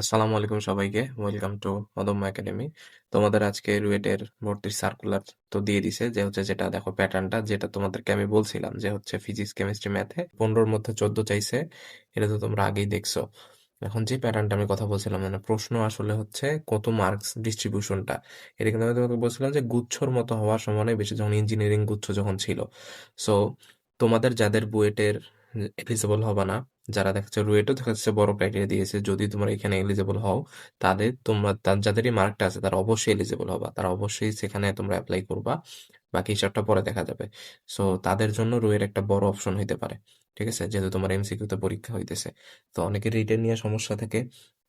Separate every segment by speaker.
Speaker 1: আসসালামু আলাইকুম সবাইকে। ওয়েলকাম টু অদম্য একাডেমি তোমাদের আজকে রুয়েটের ভর্তির সার্কুলার তো দিয়ে দিছে, যে হচ্ছে যেটা দেখো প্যাটার্নটা যেটা তোমাদেরকে আমি বলছিলাম, যে হচ্ছে ফিজিক্স কেমিস্ট্রি ম্যাথে পনেরোর মধ্যে চোদ্দ চাইছে, এটা তো তোমরা আগেই দেখছ। এখন যে প্যাটার্নটা আমি কথা বলছিলাম মানে প্রশ্ন আসলে হচ্ছে কত মার্কস ডিস্ট্রিবিউশনটা এটা কিন্তু আমি তোমাকে বলছিলাম যে গুচ্ছর মতো হওয়ার সম্ভাবনা বেশি যখন ইঞ্জিনিয়ারিং গুচ্ছ যখন ছিল। সো তোমাদের যাদের বুয়েটের এলিজিবল হবে না যারা দেখা যাচ্ছে রুয়েটও দেখা যাচ্ছে বড় ক্রাইটেরিয়া দিয়েছে, যদি তোমরা এখানে এলিজিবল হও, তাদের তোমরা যাদেরই মার্কটা আছে, তারা অবশ্যই এলিজিবল হবা। তারা অবশ্যই সেখানে তোমরা অ্যাপ্লাই করবা, বাকি হিসাবটা পরে দেখা যাবে। সো তাদের জন্য রুয়ের একটা বড় অপশন হইতে পারে, ঠিক আছে? যেহেতু তোমার এমসিকিউতে পরীক্ষা হইতেছে। তো অনেকের রিটেন নিয়ে সমস্যা থাকে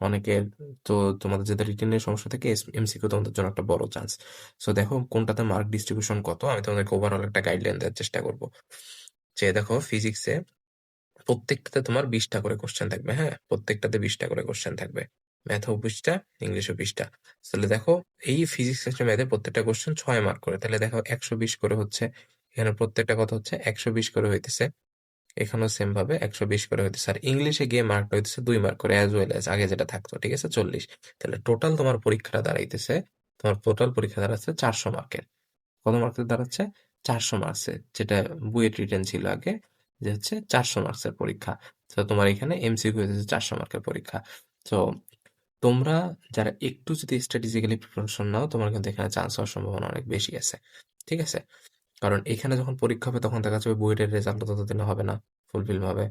Speaker 1: অনেকের তো তোমাদের যাদের রিটেন নিয়ে সমস্যা থাকে এমসিকিউ তোমাদের জন্য একটা বড় চান্স সো দেখো কোনটাতে মার্ক ডিস্ট্রিবিউশন কত, আমি তোমাদেরকে ওভারঅল একটা গাইডলাইন দেওয়ার চেষ্টা করব। যে দেখো ফিজিক্সে প্রত্যেকটাতে তোমার বিশটা করে কোশ্চেন থাকবে হ্যাঁ? প্রত্যেকটাতে বিশটা করে কোশ্চেন থাকবে। ম্যাথও বিশটা ইংলিশও বিশটা। তাহলে দেখো, এই ফিজিক্স সেকশন ম্যাথে প্রত্যেকটা কোশ্চেন ছয় মার্ক করে। তাহলে দেখো, একশো বিশ করে হচ্ছে, এখানে প্রত্যেকটা কথা হচ্ছে একশো বিশ করে হইতেছে। এখানেও সেম ভাবে একশো বিশ করে হইতেছে। আর ইংলিশে গিয়ে মার্কটা হইতেছে দুই মার্ক করে অ্যাজ ওয়েল অ্যাজ আগে যেটা থাকতো, ঠিক আছে? চল্লিশ। তাহলে টোটাল তোমার পরীক্ষাটা দাঁড়াইতেছে, তোমার টোটাল পরীক্ষা দাঁড়াচ্ছে চারশো মার্কের কত মার্কের দাঁড়াচ্ছে? চারশো মার্কসের যেটা বুয়েট রিটেন ছিল আগে। যে হচ্ছে চারশো মার্কসের পরীক্ষা। তো তোমার এখানে এমসিকিউ হয়েছে চারশো মার্কের পরীক্ষা। তো তোমরা যারা একটু যদি স্ট্র্যাটেজিক্যালি প্রিপারেশন নাও, তোমার কিন্তু এখানে চান্স হওয়ার সম্ভাবনা অনেক বেশি আছে। ঠিক আছে? কারণ এখানে যখন পরীক্ষা হবে, তখন দেখা যাবে বুয়েটের রেজাল্ট ততদিনে হবে না ফুলফিল ভাবে।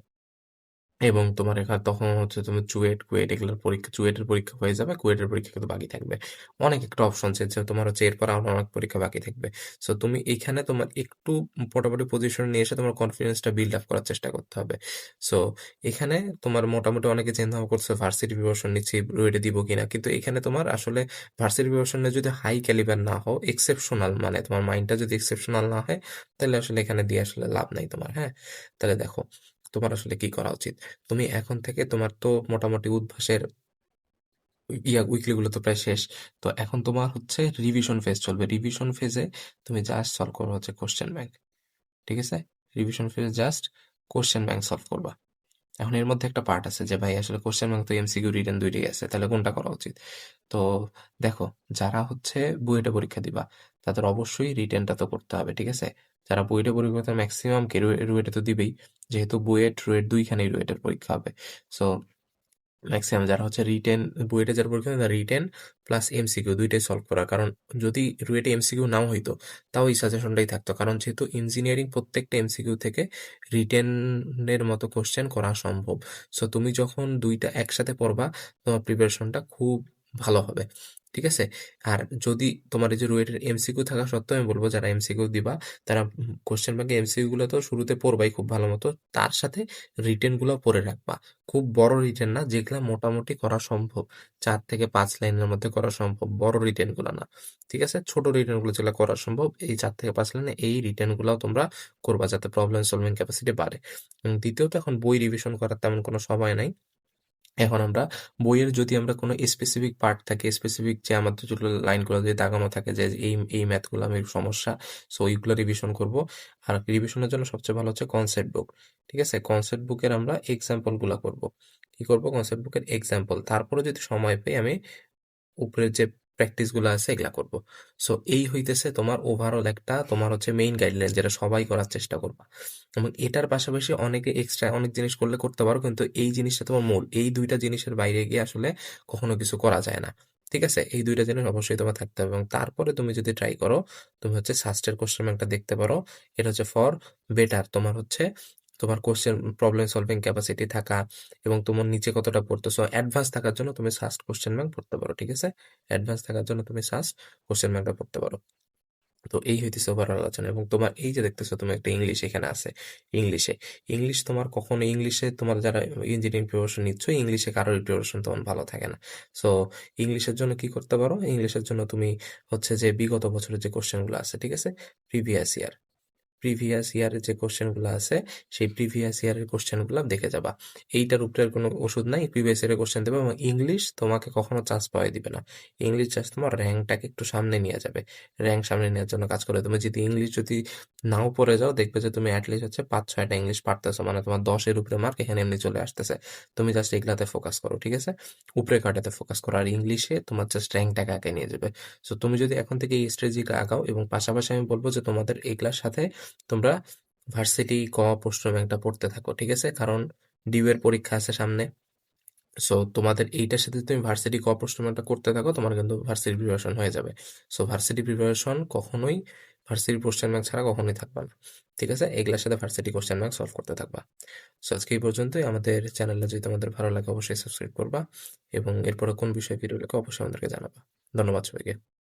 Speaker 1: এবং তোমার এখানে তখন হচ্ছে তুমি চুয়েট, কুয়েট এগুলোর পরীক্ষা, চুয়েটের পরীক্ষা হয়ে যাবে, কুয়েটের পরীক্ষা কিন্তু বাকি থাকবে। অনেক একটা অপশন আছে যে তোমার হচ্ছে এরপর আরও অনেক পরীক্ষা বাকি থাকবে। সো তুমি এখানে তোমার একটু মোটামুটি পজিশন নিয়ে এসে তোমার কনফিডেন্সটা বিল্ড আপ করার চেষ্টা করতে হবে। সো এখানে তোমার মোটামুটি অনেকে চিন্তা করছে ভার্সিটি প্রিপারেশন নিচ্ছি রুয়েটে দিব কিনা? কিন্তু এখানে তোমার আসলে ভার্সিটি প্রিপারেশনে যদি হাই ক্যালিবার না হও এক্সেপশনাল মানে তোমার মাইন্ডটা যদি এক্সেপশনাল না হয়, তাহলে আসলে এখানে দিয়ে আসলে লাভ নাই তোমার হ্যাঁ? তাহলে দেখো তোমার আসলে কি করা উচিত? তুমি এখন থেকে তোমার তো মোটামুটি উদ্ভাসের ইয়া উইকলি গুলো তো প্রায় শেষ। তো এখন তোমার হচ্ছে রিভিশন ফেজ চলবে। রিভিশন ফেজে তুমি জাস্ট সলভ করো হচ্ছে কোশ্চেন ব্যাংক ঠিক আছে? রিভিশন ফেজে জাস্ট কোশ্চেন ব্যাংক সলভ করবা। এখন এর মধ্যে একটা পার্ট আছে যে, ভাই, আসলে কোশ্চেন ব্যাংক তো এমসিকিউ রিটেন দুইটাই আছে তাহলে কোনটা করা উচিত? তো দেখো, যারা হচ্ছে বুয়েটে পরীক্ষা দিবা, তাদের অবশ্যই রিটেনটা তো করতে হবে, ঠিক আছে? যারা বুয়েটে পরীক্ষা ম্যাক্সিমাম কে রুয়েটে তো দিবেই। যেহেতু বুয়েট রুয়েট দুইখানেই রুয়েটের পরীক্ষা হবে। সো ম্যাক্সিমাম যারা হচ্ছে রিটেন বুয়েটে যারা পরীক্ষা দেয় রিটেন প্লাস এমসিকিউ দুইটাই সলভ করা। কারণ যদি রুয়েটে এমসিকিউ নাও হইতো, তাও এই সাজেশনটাই থাকতো। কারণ যেহেতু ইঞ্জিনিয়ারিং প্রত্যেকটা এমসিকিউ থেকে রিটেনের মতো কোশ্চেন করা সম্ভব। সো তুমি যখন দুইটা একসাথে পড়বা, তোমার প্রিপারেশনটা খুব ভালো হবে। ঠিক আছে? আর যদি তোমার এই যে রুয়েটের এমসিকিউ থাকা সত্ত্বেও আমি বলব, যারা এমসিকিউ দিবা, তারা কোশ্চেন ব্যাংকে এমসিকিউ গুলো তো শুরুতে পড়বাই খুব ভালো মতো। তার সাথে রিটেনগুলো পড়ে রাখবা। খুব বড় রিটেন না, যেগুলা মোটামুটি করা সম্ভব। চার থেকে পাঁচ লাইনের মধ্যে করা সম্ভব। বড় রিটেনগুলো না। ঠিক আছে? ছোট রিটেনগুলো যেগুলো করা সম্ভব, এই চার থেকে পাঁচ লাইনে এই রিটেনগুলো তোমরা করবা যাতে প্রবলেম সলভিং ক্যাপাসিটি বাড়ে। দ্বিতীয়ত এখন বই রিভিশন করার তেমন কোনো সময় নাই। এখন আমরা বইয়ের যদি আমরা কোনো স্পেসিফিক পার্ট থাকে স্পেসিফিক যে আমাদের যেগুলো লাইনগুলো যদি দাগানো থাকে যে এই এই ম্যাথগুলো আমি সমস্যা সো ওইগুলো রিভিশন করব। আর রিভিশনের জন্য সবচেয়ে ভালো হচ্ছে কনসেপ্ট বুক ঠিক আছে? কনসেপ্ট বুকের আমরা এক্সাম্পলগুলো করব। কি করব? কনসেপ্ট বুকের এক্সাম্পল তারপরে যদি সময় পাই আমি উপরের যে প্র্যাকটিসগুলো আছে, এগুলা করব। সো এই হইতেছে তোমার ওভারঅল একটা, তোমার হচ্ছে মেইন গাইডলাইন যেটা সবাই করার চেষ্টা করবা। এবং এটার পাশাপাশি অনেকে এক্সট্রা অনেক জিনিস করলে করতে পারো, কিন্তু এই জিনিসটা তোমার মূল। এই দুইটা জিনিসের বাইরে গিয়ে আসলে কখনো কিছু করা যায় না। ঠিক আছে? এই দুইটা জিনিস অবশ্যই তোমার থাকতে হবে। এবং তারপরে তুমি যদি ট্রাই করো, তুমি হচ্ছে সাস্টের কোশ্চেন একটা দেখতে পারো। এটা হচ্ছে ফর বেটার তোমার হচ্ছে তোমার কোশ্চেন প্রবলেম সলভিং ক্যাপাসিটি থাকা এবং তোমার নিচে কতটা পড়তেছো অ্যাডভান্স থাকার জন্য তুমি সাস্ট কোশ্চেন ব্যাংক পড়তে পারো, ঠিক আছে? অ্যাডভান্স থাকার জন্য তুমি সাস্ট কোশ্চেন ব্যাংকটা পড়তে পারো। তো এই হইতেছে ওভারঅল আলোচনা এবং তোমার এই যে দেখতেছো তুমি একটা ইংলিশ এখানে আছে ইংলিশে ইংলিশ তোমার কখনো ইংলিশে তোমার যারা ইঞ্জিনিয়ারিং প্রিপারেশন নিচ্ছ ইংলিশে কারোর প্রিপারেশন তেমন ভালো থাকে না। সো ইংলিশের জন্য কি করতে পারো? ইংলিশের জন্য তুমি হচ্ছে যে বিগত বছরের যে কোশ্চেনগুলো আছে, ঠিক আছে? প্রিভিয়াস ইয়ার প্রিভিয়াস ইয়ারের যে কোশ্চেনগুলো আছে, সেই প্রিভিয়াস ইয়ারের কোশ্চেনগুলো দেখে যাবা। এইটার উপরে কোনো ওষুধ নাই প্রিভিয়াস ইয়ারের কোশ্চেন দেবে এবং ইংলিশ তোমাকে কখনো চান্স পাওয়াই দিবে না। ইংলিশ চান্স তোমার র্যাঙ্কটাকে একটু সামনে নিয়ে যাবে। র্যাঙ্ক সামনে নেওয়ার জন্য কাজ করে তুমি যদি ইংলিশ যদি নাও পড়ে যাও, দেখবে যে তুমি অ্যাটলিস্ট হচ্ছে পাঁচ, ছয়টা ইংলিশ পারতেছো মানে তোমার দশের উপরে মার্ক এখানে এমনি চলে আসতেছে। তুমি জাস্ট এগুলাতে ফোকাস করো, ঠিক আছে? উপরে কাটাতে ফোকাস করো, আর ইংলিশে তোমার জাস্ট র্যাঙ্কটাকে আগে নিয়ে যাবে। সো তুমি যদি এখন থেকে এই স্ট্র্যাটেজিটা আগাও, এবং পাশাপাশি আমি বলব যে তোমাদের এগুলার সাথে তোমরা ভার্সিটি ক, প্রশ্ন ব্যাংকটা পড়তে থাকো, ঠিক আছে? কারণ ডিউ এর পরীক্ষা আছে সামনে। সো তোমাদের এইটার সাথে তুমি ভার্সিটি ক, প্রশ্ন ব্যাংকটা করতে থাকো, তোমার কিন্তু ভার্সিটি প্রিপারেশন হয়ে যাবে। সো ভার্সিটি প্রিপারেশন কখনোই ভার্সিটি কোশ্চেন ব্যাংক ছাড়া কখনোই থাকবা না। ঠিক আছে? এগুলোর সাথে ভার্সিটি কোশ্চেন ব্যাংক সলভ করতে থাকবা। সো আজকে এই পর্যন্তই। আমাদের চ্যানেলটা যদি তোমাদের ভালো লাগে, অবশ্যই সাবস্ক্রাইব করবা এবং এরপরে কোন বিষয়ে ভিডিও লেখা অবশ্যই আমাদেরকে জানাবা। ধন্যবাদ সবাইকে।